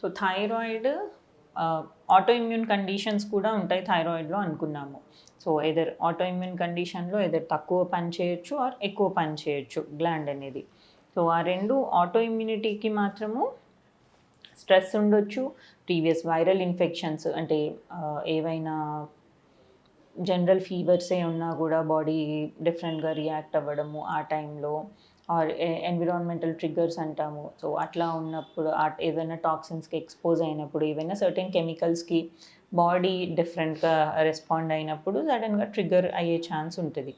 So thyroid auto immune conditions కూడా ఉంటాయి థైరాయిడ్లో అనుకున్నాము. సో ఎదర్ ఆటో ఇమ్యూన్ కండిషన్లో ఎదర్ తక్కువ పని చేయొచ్చు ఆర్ ఎక్కువ పని చేయొచ్చు గ్లాండ్ అనేది. సో ఆ రెండు ఆటో ఇమ్యూనిటీకి మాత్రము స్ట్రెస్ ఉండొచ్చు ప్రీవియస్ వైరల్ ఇన్ఫెక్షన్స్ అంటే ఏవైనా జనరల్ ఫీవర్సే ఉన్నా కూడా బాడీ డిఫరెంట్గా రియాక్ట్ అవ్వడము ఆ టైంలో ఆర్ ఎన్విరాన్మెంటల్ ట్రిగ్గర్స్ అంటాము. సో అట్లా ఉన్నప్పుడు ఏదైనా టాక్సిన్స్కి ఎక్స్పోజ్ అయినప్పుడు ఏవైనా సర్టెన్ కెమికల్స్కి బాడీ డిఫరెంట్గా రెస్పాండ్ అయినప్పుడు సడన్గా ట్రిగ్గర్ అయ్యే ఛాన్స్ ఉంటుంది.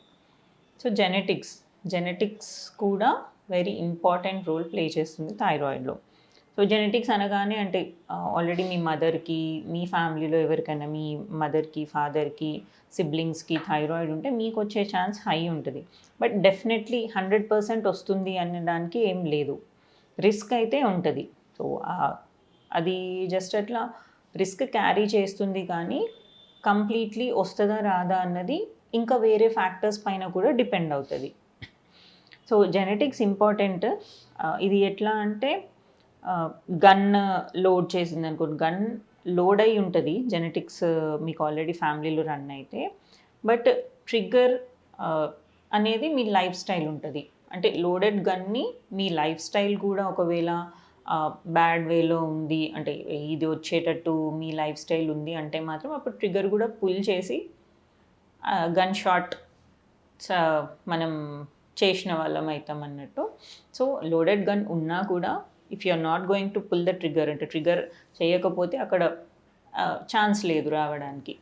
సో జెనెటిక్స్ జెనెటిక్స్ కూడా వెరీ ఇంపార్టెంట్ రోల్ ప్లే చేస్తుంది థైరాయిడ్లో. సో జెనెటిక్స్ అనగానే అంటే ఆల్రెడీ మీ మదర్కి మీ ఫ్యామిలీలో ఎవరికైనా మీ మదర్కి ఫాదర్కి సిబ్లింగ్స్కి థైరాయిడ్ ఉంటే మీకు వచ్చే ఛాన్స్ హై ఉంటుంది. బట్ డెఫినెట్లీ హండ్రెడ్ పర్సెంట్ వస్తుంది అనడానికి ఏం లేదు. రిస్క్ అయితే ఉంటుంది. సో అది జస్ట్ అట్లా రిస్క్ క్యారీ చేస్తుంది కానీ కంప్లీట్లీ వస్తుందా రాదా అన్నది ఇంకా వేరే ఫ్యాక్టర్స్ పైన కూడా డిపెండ్ అవుతుంది. సో జెనెటిక్స్ ఇంపార్టెంట్ ఇది ఎట్లా అంటే గన్ లోడ్ చేసింది అనుకోండి. గన్ లోడ్ అయి ఉంటుంది. జెనెటిక్స్ మీకు ఆల్రెడీ ఫ్యామిలీలో రన్ అయితే. బట్ ట్రిగ్గర్ అనేది మీ లైఫ్ స్టైల్ ఉంటుంది. అంటే లోడెడ్ గన్ని మీ లైఫ్ స్టైల్ కూడా ఒకవేళ బ్యాడ్ వేలో ఉంది అంటే ఇది వచ్చేటట్టు మీ లైఫ్ స్టైల్ ఉంది అంటే మాత్రం అప్పుడు ట్రిగ్గర్ కూడా పుల్ చేసి గన్ షాట్ మనం చేసిన వాళ్ళం అవుతాం అన్నట్టు. సో లోడెడ్ గన్ ఉన్నా కూడా if you are not going to pull the trigger అంటే ట్రిగ్గర్ చేయకపోతే అక్కడ ఛాన్స్ లేదు రావడానికి.